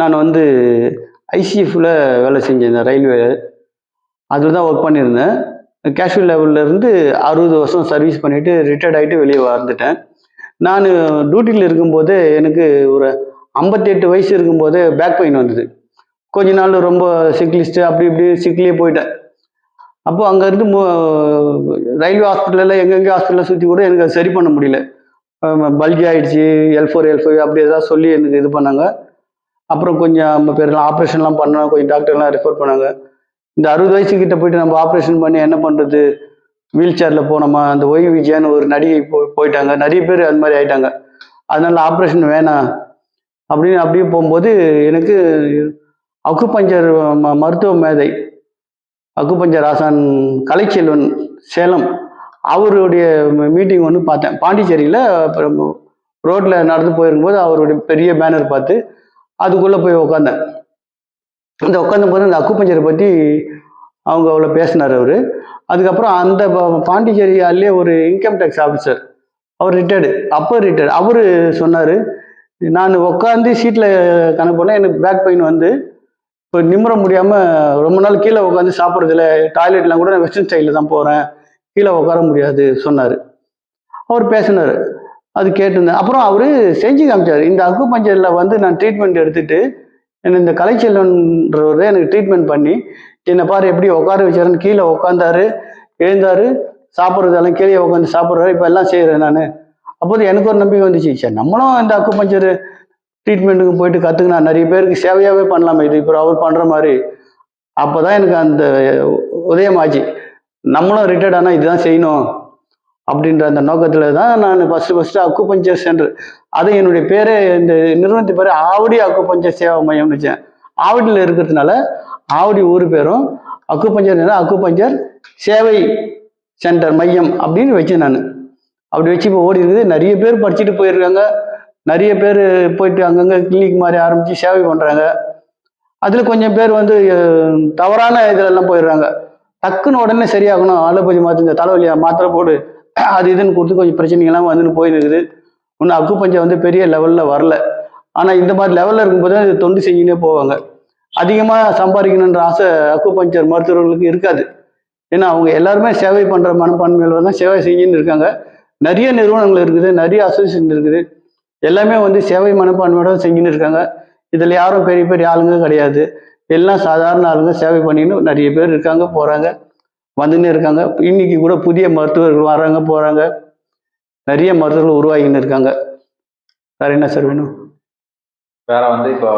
நான் வந்து ஐசிஎஃப்ல வேலை செஞ்சிருந்தேன் ரயில்வே. அதில் தான் ஒர்க் பண்ணியிருந்தேன். கேஷுவல் லெவல்லேருந்து அறுபது வருஷம் சர்வீஸ் பண்ணிவிட்டு ரிட்டையர்ட் ஆகிட்டு வெளியே வந்துட்டேன். நான் டியூட்டியில் இருக்கும்போது எனக்கு ஒரு ஐம்பத்தெட்டு வயசு இருக்கும்போது பேக் பெயின் வந்தது. கொஞ்ச நாள் ரொம்ப சிக்லிஸ்ட்டு அப்படி இப்படி சிக்லியே போயிட்டேன். அப்போது அங்கேருந்து ரயில்வே ஹாஸ்பிட்டலில் எங்கெங்கே ஹாஸ்பிட்டலில் சுற்றி கூட எனக்கு சரி பண்ண முடியல. பல்ஜி ஆகிடுச்சி எல் ஃபோர் எல் ஃபைவ் அப்படி எதாவது சொல்லி எனக்கு இது பண்ணாங்க. அப்புறம் கொஞ்சம் நம்ம பேர்லாம் ஆப்ரேஷன்லாம் பண்ணோம் கொஞ்சம் டாக்டர்லாம் ரெஃபர் பண்ணாங்க. இந்த அறுபது வயசுக்கிட்ட போயிட்டு நம்ம ஆப்ரேஷன் பண்ணி என்ன பண்ணுறது வீல் சேரில் போனோமா? அந்த ஒய் விஜயான்னு ஒரு நடிகை போ போயிட்டாங்க. நிறைய பேர் அது மாதிரி ஆயிட்டாங்க. அதனால ஆப்ரேஷன் வேணாம். அப்படின்னு அப்படியே போகும்போது எனக்கு அக்குபஞ்சர் ம மருத்துவ மேதை அக்குபஞ்சர் ஆசான் கலைச்செல்வன் சேலம் அவருடைய மீட்டிங் ஒன்று பார்த்தேன். பாண்டிச்சேரியில் அப்புறம் ரோட்டில் நடந்து போயிருக்கும்போது அவருடைய பெரிய பேனர் பார்த்து அதுக்குள்ளே போய் உட்காந்தேன் அந்த உட்காந்த போது அந்த அக்குப்பஞ்சரை பற்றி அவங்க அவ்வளோ பேசினார் அவர். அதுக்கப்புறம் அந்த பாண்டிச்சேரியாலே பாண்டிச்சேரி ஒரு இன்கம் டேக்ஸ் ஆஃபீஸர் அவர் ரிட்டையர்டு அப்போ ரிட்டையர்டு அவர் சொன்னார் நான் உட்காந்து சீட்டில் கணக்கு பண்ணேன் எனக்கு பேக் பெயின் வந்து இப்போ நிமிர முடியாமல் ரொம்ப நாள் கீழே உட்காந்து சாப்பிட்றதில்ல டாய்லெட்லாம் கூட நான் வெஸ்டர்ன் ஸ்டைலில் தான் போகிறேன் கீழே உட்கார முடியாது சொன்னார். அவர் பேசினார். அது கேட்டிருந்தேன். அப்புறம் அவர் செஞ்சு காமிச்சார். இந்த அக்குபஞ்சரில் வந்து நான் ட்ரீட்மெண்ட் எடுத்துட்டு என்ன இந்த கலைச்செல்வன்றவர் எனக்கு ட்ரீட்மெண்ட் பண்ணி என்னை பாரு எப்படி உட்கார வச்சாருன்னு கீழே உட்காந்தாரு எழுந்தாரு சாப்பிட்றதெல்லாம் கீழே உட்காந்து சாப்பிட்றாரு இப்போ எல்லாம் செய்கிறேன் நான். அப்போது எனக்கு ஒரு நம்பிக்கை வந்துச்சு சார் நம்மளும் இந்த அக்குபஞ்சர் ட்ரீட்மெண்ட்டுக்கு போயிட்டு கற்றுக்கினா நிறைய பேருக்கு சேவையாகவே பண்ணலாமே இது இப்போ அவர் பண்ணுற மாதிரி. அப்போ தான் எனக்கு அந்த உதயமாச்சு. நம்மளும் ரிட்டையர்ட் ஆனால் இதுதான் செய்யணும். அப்படின்ற அந்த நோக்கத்தில் தான் நான் ஃபஸ்ட்டு ஃபஸ்ட்டு அக்குபஞ்சர் சென்டர் அது என்னுடைய பேர் இந்த நிறுவனத்து பேர் ஆவடி அக்குபஞ்சர் சேவா மையம் வச்சேன். ஆவடியில் இருக்கிறதுனால ஆவடி ஊர் பேரும் அக்குபஞ்சர் அக்குபஞ்சர் சேவை சென்டர் மையம் அப்படின்னு வச்சேன் நான். அப்படி வச்சு இப்போ ஓடி இருக்குது. நிறைய பேர் படிச்சுட்டு போயிருக்காங்க. நிறைய பேர் போயிட்டு அங்கங்கே கிளினிக் மாதிரி ஆரம்பித்து சேவை பண்ணுறாங்க அதில் கொஞ்சம் பேர் வந்து தவறான இதிலெல்லாம் போயிடுறாங்க. டக்குன்னு உடனே சரியாகணும். ஆலோபதி மாற்று இந்த தலைவலியா மாத்திரை போடு. அது இதுன்னு கொடுத்து கொஞ்சம் பிரச்சனைகள்லாம் வந்துன்னு போயிருக்குது இன்னும் அக்குப்பஞ்சம் வந்து பெரிய லெவலில் வரல. ஆனால் இந்த மாதிரி லெவலில் இருக்கும்போது தான் தொண்டு செஞ்சுனே போவாங்க. அதிகமாக சம்பாதிக்கணுன்ற ஆசை அக்குபஞ்சர் மருத்துவர்களுக்கு இருக்காது. ஏன்னா அவங்க எல்லாருமே சேவை பண்ணுற மனப்பான்மையில் தான் சேவை செஞ்சுன்னு இருக்காங்க. நிறைய நிறுவனங்கள் இருக்குது நிறைய அசோசியேஷன் இருக்குது. எல்லாமே வந்து சேவை மனப்பான்மையோட செஞ்சுன்னு இருக்காங்க. இதில் யாரும் பெரிய பெரிய ஆளுங்க கிடையாது. எல்லாம் சாதாரண ஆளுங்க சேவை பண்ணின்னு நிறைய பேர் இருக்காங்க போகிறாங்க வந்துன்னு இருக்காங்க. இன்னைக்கு கூட புதிய மருத்துவர்கள் வராங்க போகிறாங்க நிறைய மருத்துவர்கள் உருவாகின்னு இருக்காங்க. வேற என்ன சார் வேணும்? வேற வந்து இப்போ